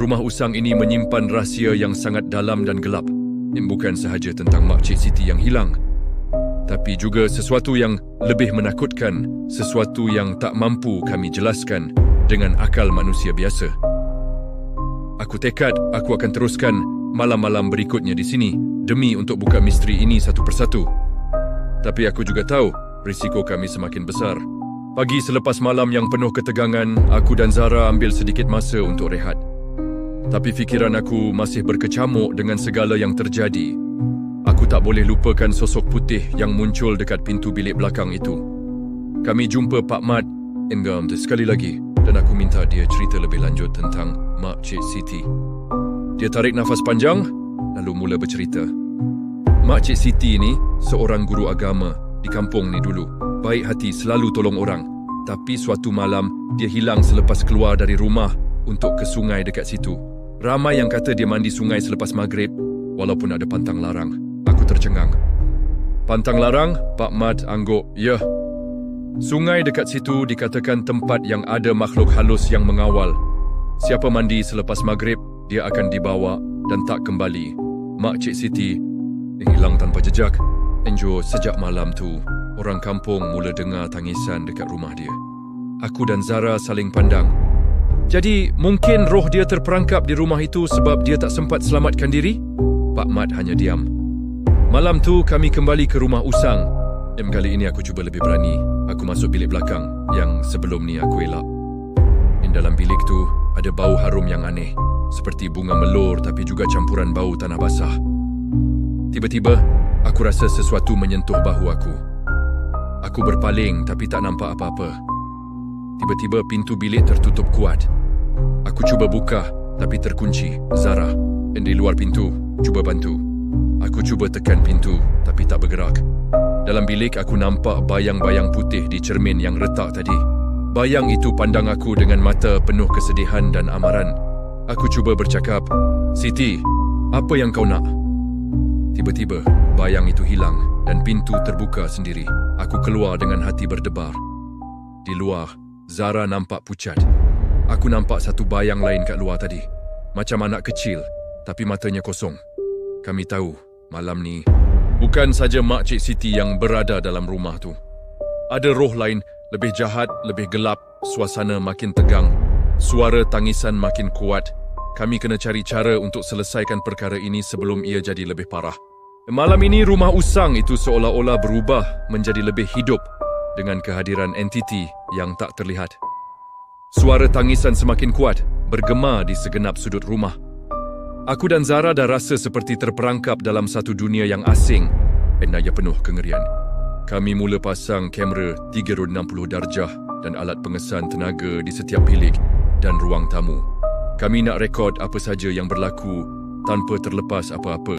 Rumah usang ini menyimpan rahsia yang sangat dalam dan gelap. Yang bukan sahaja tentang Makcik Siti yang hilang, tapi juga sesuatu yang lebih menakutkan, sesuatu yang tak mampu kami jelaskan dengan akal manusia biasa. Aku tekad aku akan teruskan malam-malam berikutnya di sini demi untuk buka misteri ini satu persatu. Tapi aku juga tahu risiko kami semakin besar. Pagi selepas malam yang penuh ketegangan, aku dan Zara ambil sedikit masa untuk rehat. Tapi fikiran aku masih berkecamuk dengan segala yang terjadi. Aku tak boleh lupakan sosok putih yang muncul dekat pintu bilik belakang itu. Kami jumpa Pak Mat Engam sekali lagi dan aku minta dia cerita lebih lanjut tentang Mak Cik Siti. Dia tarik nafas panjang lalu mula bercerita. Mak Cik Siti ini seorang guru agama di kampung ni dulu. Baik hati selalu tolong orang. Tapi suatu malam dia hilang selepas keluar dari rumah untuk ke sungai dekat situ. Ramai yang kata dia mandi sungai selepas maghrib walaupun ada pantang larang. Aku tercengang. Pantang larang, Pak Mat angguk, ya. Sungai dekat situ dikatakan tempat yang ada makhluk halus yang mengawal. Siapa mandi selepas maghrib, dia akan dibawa dan tak kembali. Mak Cik Siti hilang tanpa jejak. Enjo sejak malam tu, orang kampung mula dengar tangisan dekat rumah dia. Aku dan Zara saling pandang jadi, mungkin roh dia terperangkap di rumah itu sebab dia tak sempat selamatkan diri? Pak Mat hanya diam. Malam tu kami kembali ke rumah usang. Dan kali ini aku cuba lebih berani. Aku masuk bilik belakang yang sebelum ni aku elak. Di dalam bilik tu ada bau harum yang aneh. Seperti bunga melur tapi juga campuran bau tanah basah. Tiba-tiba, aku rasa sesuatu menyentuh bahu aku. Aku berpaling tapi tak nampak apa-apa. Tiba-tiba pintu bilik tertutup kuat. Aku cuba buka, tapi terkunci. Zara, yang di luar pintu, cuba bantu. Aku cuba tekan pintu, tapi tak bergerak. Dalam bilik, aku nampak bayang-bayang putih di cermin yang retak tadi. Bayang itu pandang aku dengan mata penuh kesedihan dan amaran. Aku cuba bercakap, Siti, apa yang kau nak? Tiba-tiba, bayang itu hilang dan pintu terbuka sendiri. Aku keluar dengan hati berdebar. Di luar, Zara nampak pucat. Aku nampak satu bayang lain kat luar tadi. Macam anak kecil, tapi matanya kosong. Kami tahu, malam ni, bukan saja Mak Cik Siti yang berada dalam rumah tu. Ada roh lain, lebih jahat, lebih gelap, suasana makin tegang, suara tangisan makin kuat. Kami kena cari cara untuk selesaikan perkara ini sebelum ia jadi lebih parah. Malam ini rumah usang itu seolah-olah berubah menjadi lebih hidup dengan kehadiran entiti yang tak terlihat. Suara tangisan semakin kuat, bergema di segenap sudut rumah. Aku dan Zara dah rasa seperti terperangkap dalam satu dunia yang asing dan daya penuh kengerian. Kami mula pasang kamera 360 darjah dan alat pengesan tenaga di setiap bilik dan ruang tamu. Kami nak rekod apa saja yang berlaku tanpa terlepas apa-apa.